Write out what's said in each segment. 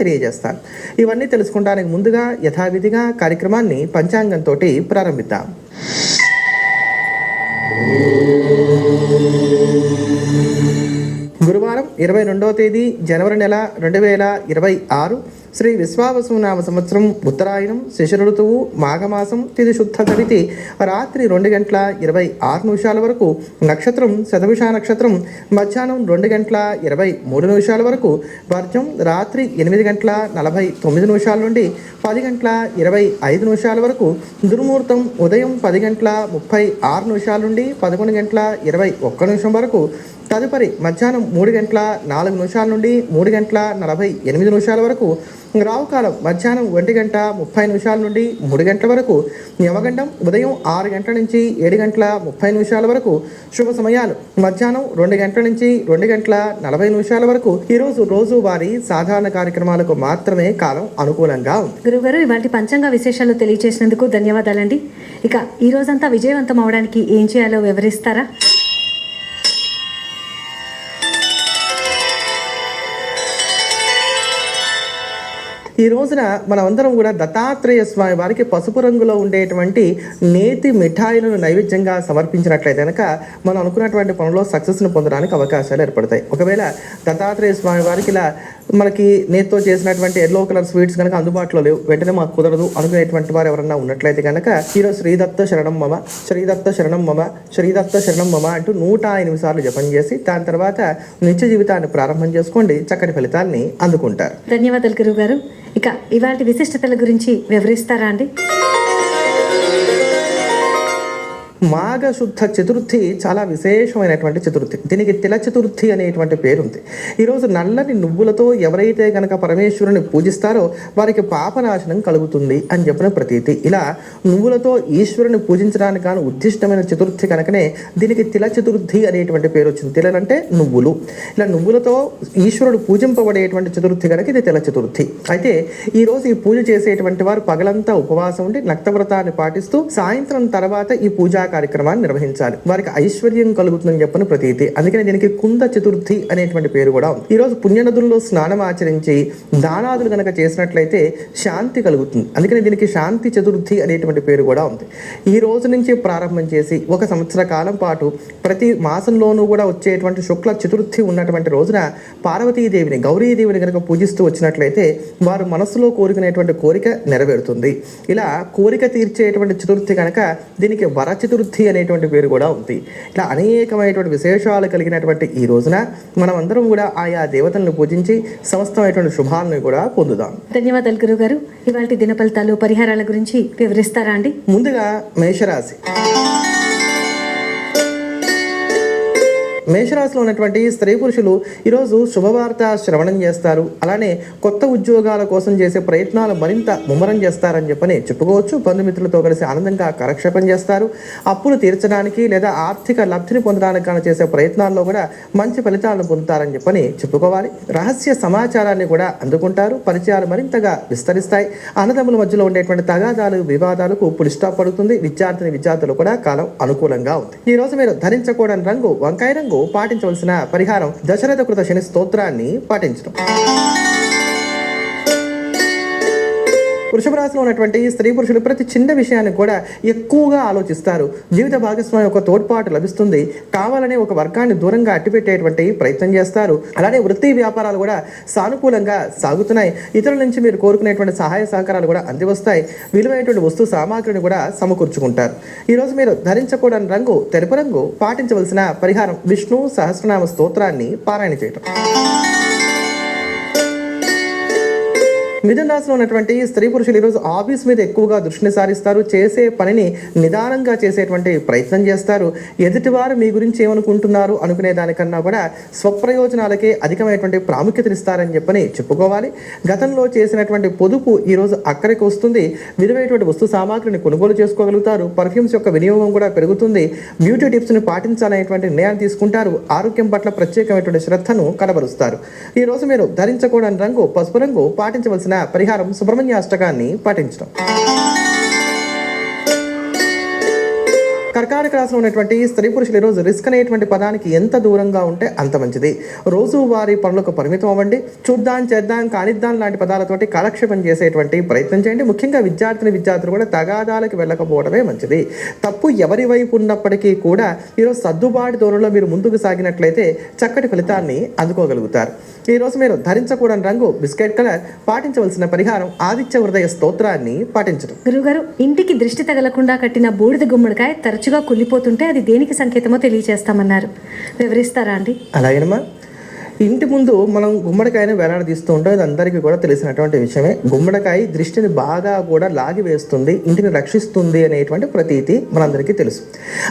తెలియజేస్తాను ఇవన్నీ తెలుసుకోవడానికి ముందుగా యథావిధిగా కార్యక్రమాన్ని పంచాంగంతో ప్రారంభిద్దాం. గురువారం ఇరవై రెండవ తేదీ జనవరి నెల రెండు వేల ఇరవై ఆరు శ్రీ విశ్వావసునామ సంవత్సరం ఉత్తరాయణం శిశిర ఋతువు మాఘమాసం తిది శుద్ధ గడితి రాత్రి రెండు గంటల ఇరవై ఆరు నిమిషాల వరకు నక్షత్రం శతభిష నక్షత్రం. మధ్యాహ్నం రెండు గంటల ఇరవై మూడు నిమిషాల వరకు వర్జం రాత్రి ఎనిమిది గంటల నలభై తొమ్మిది నిమిషాల నుండి పది గంటల ఇరవై ఐదు నిమిషాల వరకు దుర్ముహూర్తం ఉదయం పది గంటల ముప్పై ఆరు నిమిషాల నుండి పదకొండు గంటల ఇరవై ఒక్క నిమిషం వరకు తదుపరి మధ్యాహ్నం మూడు గంటల నాలుగు నిమిషాల నుండి మూడు గంటల నలభై ఎనిమిది నిమిషాల వరకు రావుకాలం మధ్యాహ్నం ఒంటి గంట ముప్పై నిమిషాల నుండి మూడు గంటల వరకు యమగండం ఉదయం ఆరు గంటల నుంచి ఏడు గంటల ముప్పై నిమిషాల వరకు శుభ సమయాలు. మధ్యాహ్నం రెండు గంటల నుంచి రెండు గంటల నలభై నిమిషాల వరకు ఈరోజు రోజు వారి సాధారణ కార్యక్రమాలకు మాత్రమే కాలం అనుకూలంగా ఉంది. గురుగారు ఇవాటి పంచాంగ విశేషాలు తెలియజేసినందుకు ధన్యవాదాలండి. ఇక ఈ రోజంతా విజయవంతం అవడానికి ఏం చేయాలో వివరిస్తారా? ఈ రోజున మనమందరం కూడా దత్తాత్రేయ స్వామి వారికి పసుపు రంగులో ఉండేటువంటి నేతి మిఠాయిలను నైవేద్యంగా సమర్పించినట్లయితే కనుక మనం అనుకున్నటువంటి పనుల్లో సక్సెస్ను పొందడానికి అవకాశాలు ఏర్పడతాయి. ఒకవేళ దత్తాత్రేయ స్వామి వారికి ఇలా మనకి నేతితో చేసినటువంటి ఎల్లో కలర్ స్వీట్స్ కనుక అందుబాటులో లేవు వెంటనే మాకు కుదరదు అనుకునేటువంటి వారు ఎవరన్నా ఉన్నట్లయితే కనుక ఈరోజు శ్రీదత్త శరణం మమ శ్రీదత్త శరణం మమ శ్రీదత్త శరణం మమ అంటూ నూట ఎనిమిది సార్లు జపం చేసి దాని తర్వాత నిత్య జీవితాన్ని ప్రారంభం చేసుకోండి చక్కటి ఫలితాన్ని అందుకుంటారు. ధన్యవాదాలు గురుగారు ఇక ఇవాటి విశిష్టతల గురించి వివరిస్తారా అండి? మాఘశుద్ధ చతుర్థి చాలా విశేషమైనటువంటి చతుర్థి. దీనికి తిల చతుర్థి అనేటువంటి పేరుంది. ఈరోజు నల్లని నువ్వులతో ఎవరైతే కనుక పరమేశ్వరుని పూజిస్తారో వారికి పాపనాశనం కలుగుతుంది అని చెప్పిన ప్రతీతి. ఇలా నువ్వులతో ఈశ్వరుని పూజించడానికి గాను ఉద్దిష్టమైన చతుర్థి కనుకనే దీనికి తిల చతుర్థి అనేటువంటి పేరు వచ్చింది. తిలలంటే నువ్వులు. ఇలా నువ్వులతో ఈశ్వరుడు పూజింపబడేటువంటి చతుర్థి కనుక ఇది తిల చతుర్థి. అయితే ఈరోజు ఈ పూజ చేసేటువంటి వారు పగలంతా ఉపవాసం ఉండి నక్తవ్రతాన్ని పాటిస్తూ సాయంత్రం తర్వాత ఈ పూజా కార్యక్రమాన్ని నిర్వహించాలి. వారికి ఐశ్వర్యం కలుగుతుందని చెప్పని ప్రతీతి. అందుకని దీనికి కుంద చతుర్థి అనేటువంటి పేరు కూడా ఉంది. ఈ రోజు పుణ్యనదుల్లో స్నానం ఆచరించి దానాదులు కనుక చేసినట్లయితే శాంతి కలుగుతుంది. అందుకని దీనికి శాంతి చతుర్థి అనేటువంటి పేరు కూడా ఉంది. ఈ రోజు నుంచి ప్రారంభం చేసి ఒక సంవత్సర కాలం పాటు ప్రతి మాసంలోనూ కూడా వచ్చేటువంటి శుక్ల చతుర్థి ఉన్నటువంటి రోజున పార్వతీదేవిని గౌరీదేవిని కనుక పూజిస్తూ వచ్చినట్లయితే వారు మనసులో కోరుకునేటువంటి కోరిక నెరవేరుతుంది. ఇలా కోరిక తీర్చేటువంటి చతుర్థి కనుక దీనికి వర చతుర్థి అనేటువంటి పేరు కూడా ఉంది. ఇలా అనేకమైనటువంటి విశేషాలు కలిగినటువంటి ఈ రోజున మనం అందరం కూడా ఆయా దేవతలను పూజించి సమస్తమైనటువంటి శుభాలను కూడా పొందుదాం. ధన్యవాదాలు గురుగారు ఇవాటి దిన ఫలితాలు పరిహారాల గురించి వివరిస్తారా అండి? ముందుగా మేషరాశి. మేషరాశిలో ఉన్నటువంటి స్త్రీ పురుషులు ఈరోజు శుభవార్త శ్రవణం చేస్తారు. అలానే కొత్త ఉద్యోగాల కోసం చేసే ప్రయత్నాలు మరింత ముమ్మరం చేస్తారని చెప్పని చెప్పుకోవచ్చు. బంధుమిత్రులతో కలిసి ఆనందంగా కాలక్షేపం చేస్తారు. అప్పులు తీర్చడానికి లేదా ఆర్థిక లబ్ధిని పొందడానికి కానీ చేసే ప్రయత్నాల్లో కూడా మంచి ఫలితాలను పొందుతారని చెప్పని చెప్పుకోవాలి. రహస్య సమాచారాన్ని కూడా అందుకుంటారు. పరిచయాలు మరింతగా విస్తరిస్తాయి. అన్నదమ్ముల మధ్యలో ఉండేటువంటి తగాదాలు వివాదాలకు పులి స్టాప్ పడుతుంది. విద్యార్థిని విద్యార్థులు కూడా కాలం అనుకూలంగా ఉంది. ఈ రోజు మీరు ధరించకూడని రంగు వంకాయ రంగు పాటించవలసిన పరిహారం దశరథ కృత శని స్తోత్రాన్ని పాటించడం వృషభ రాశిలో ఉన్నటువంటి స్త్రీ పురుషులు ప్రతి చిన్న విషయాన్ని కూడా ఎక్కువగా ఆలోచిస్తారు. జీవిత భాగస్వామి యొక్క తోడ్పాటు లభిస్తుంది. కావాలనే ఒక వర్గాన్ని దూరంగా అట్టిపెట్టేటువంటి ప్రయత్నం చేస్తారు. అలానే వృత్తి వ్యాపారాలు కూడా సానుకూలంగా సాగుతున్నాయి. ఇతరుల నుంచి మీరు కోరుకునేటువంటి సహాయ సహకారాలు కూడా అందివస్తాయి. విలువైనటువంటి వస్తు సామాగ్రిని కూడా సమకూర్చుకుంటారు. ఈరోజు మీరు ధరించకూడని రంగు తెలుపు రంగు పాటించవలసిన పరిహారం విష్ణు సహస్రనామ స్తోత్రాన్ని పారాయణ చేయటం. మిథున రాశిలో ఉన్నటువంటి స్త్రీ పురుషులు ఈరోజు ఆఫీస్ మీద ఎక్కువగా దృష్టిని సారిస్తారు చేసే పనిని నిదానంగా చేసేటువంటి ప్రయత్నం చేస్తారు. ఎదుటివారు మీ గురించి ఏమనుకుంటున్నారు అనుకునే దానికన్నా కూడా స్వప్రయోజనాలకే అధికమైనటువంటి ప్రాముఖ్యతనిస్తారని చెప్పని చెప్పుకోవాలి. గతంలో చేసినటువంటి పొదుపు ఈరోజు అక్కడికి వస్తుంది. విలువైనటువంటి వస్తు సామాగ్రిని కొనుగోలు చేసుకోగలుగుతారు. పర్ఫ్యూమ్స్ యొక్క వినియోగం కూడా పెరుగుతుంది. బ్యూటీ టిప్స్ని పాటించాలనేటువంటి నిర్ణయాన్ని తీసుకుంటారు. ఆరోగ్యం పట్ల ప్రత్యేకమైనటువంటి శ్రద్ధను కనబరుస్తారు. ఈ రోజు మీరు ధరించకూడని రంగు పసుపు రంగు పాటించవలసిన పరిహారం సుబ్రహ్మణ్య అష్టకాన్ని పాటించడం. కర్కాటక రాశిలో ఉన్నటువంటి స్త్రీ పురుషులు ఈరోజు రిస్క్ అనేటువంటి పదానికి ఎంత దూరంగా ఉంటే అంత మంచిది. రోజు వారి పనులకు పరిమితం అవ్వండి. చూద్దాం చేద్దాం కానిద్దాం లాంటి పదాలతోటి కాలక్షేపం చేసేటువంటి ప్రయత్నం చేయండి. ముఖ్యంగా విద్యార్థిని విద్యార్థులు కూడా తగాదాలకు వెళ్ళకపోవడమే మంచిది. తప్పు ఎవరి వైపు ఉన్నప్పటికీ కూడా ఈరోజు సర్దుబాటు ధోరణిలో మీరు ముందుకు సాగినట్లయితే చక్కటి ఫలితాన్ని అందుకోగలుగుతారు. ఈరోజు మీరు ధరించకూడని రంగు బిస్కెట్ కలర్ పాటించవలసిన పరిహారం ఆదిత్య హృదయ స్తోత్రాన్ని పాటించడం. గురుగారు ఇంటికి దృష్టి తగలకుండా కట్టిన బూడిద గుమ్మడికాయ తరచుగా కుళ్ళిపోతుంటే అది దేనికి సంకేతమో తెలియజేస్తామన్నారు. వివరిస్తారా అండి? అలాగేనమ్మా. ఇంటి ముందు మనం గుమ్మడికాయని వేలాడదీస్తూ ఉంటాం. ఇది అందరికీ కూడా తెలిసినటువంటి విషయమే. గుమ్మడికాయ దృష్టిని బాగా కూడా లాగి వేస్తుంది ఇంటిని రక్షిస్తుంది అనేటువంటి ప్రతీతి మనందరికీ తెలుసు.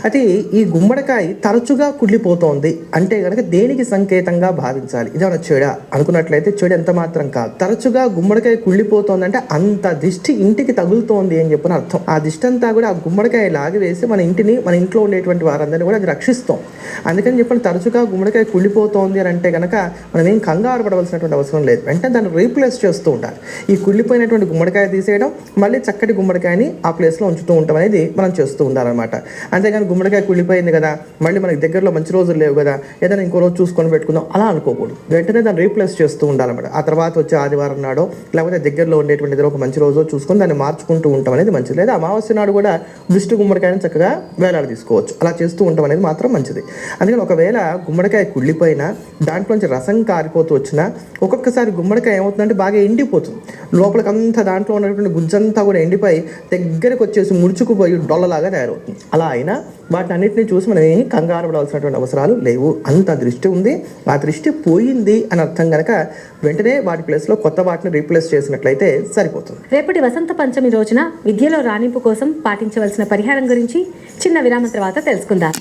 అయితే ఈ గుమ్మడికాయ తరచుగా కుళ్ళిపోతోంది అంటే కనుక దేనికి సంకేతంగా భావించాలి? ఇదేమైనా చెడ? అనుకున్నట్లయితే చెడు ఎంత మాత్రం కాదు. తరచుగా గుమ్మడికాయ కుళ్ళిపోతోంది అంటే అంత దిష్టి ఇంటికి తగులుతోంది అని చెప్పిన అర్థం. ఆ దిష్టి అంతా కూడా ఆ గుమ్మడికాయ లాగి వేసి మన ఇంటిని మన ఇంట్లో ఉండేటువంటి వారందరినీ కూడా అది రక్షిస్తాం. అందుకని చెప్పిన తరచుగా గుమ్మడికాయ కుళ్ళిపోతోంది అని అంటే కనుక మనం ఏం కంగారు పడవలసినటువంటి అవసరం లేదు. వెంటనే దాన్ని రీప్లేస్ చేస్తూ ఉండాలి. ఈ కుళ్ళిపోయినటువంటి గుమ్మడికాయ తీసేయడం మళ్ళీ చక్కటి గుమ్మడికాయని ఆ ప్లేస్లో ఉంచుతూ ఉంటాం అనేది మనం చేస్తూ ఉండాలన్నమాట. అంతేగాని గుమ్మడికాయ కుళ్ళిపోయింది కదా మళ్ళీ మనకి దగ్గరలో మంచి రోజులు లేవు కదా ఏదైనా ఇంకో రోజు చూసుకొని పెట్టుకుందాం అలా అనుకోకూడదు. వెంటనే దాన్ని రీప్లేస్ చేస్తూ ఉండాలన్నమాట. ఆ తర్వాత వచ్చే ఆదివారం నాడో లేకపోతే దగ్గరలో ఉండేటువంటి ఒక మంచి రోజు చూసుకొని దాన్ని మార్చుకుంటూ ఉంటాం అనేది మంచిది. లేదా అమావాస్య నాడు కూడా దృష్టి గుమ్మడికాయని చక్కగా వేలాడ తీసుకోవచ్చు అలా చేస్తూ ఉంటాం అనేది మాత్రం మంచిది. అందుకని ఒకవేళ గుమ్మడికాయ కుళ్ళిపోయినా దాంట్లోంచి రసం కారిపోతూ వచ్చినా ఒక్కొక్కసారి గుమ్మడికాయ ఏమవుతుందంటే బాగా ఎండిపోతుంది. లోపలికంతా దాంట్లో ఉన్నటువంటి గుజ్జంతా కూడా ఎండిపోయి దగ్గరకు వచ్చేసి ముడుచుకుపోయి డొల్లలాగా తయారవుతుంది. అలా అయినా వాటిని అన్నింటినీ చూసి మనం ఏమి కంగారు పడవలసినటువంటి అవసరాలు లేవు. అంత దృష్టి ఉంది. ఆ దృష్టి పోయింది అని అర్థం కనుక వెంటనే వాటి ప్లేస్లో కొత్త వాటిని రీప్లేస్ చేసినట్లయితే సరిపోతుంది. రేపటి వసంత పంచమి రోజున విద్యలో రాణింపు కోసం పాటించవలసిన పరిహారం గురించి చిన్న విరామం తర్వాత తెలుసుకుందాం.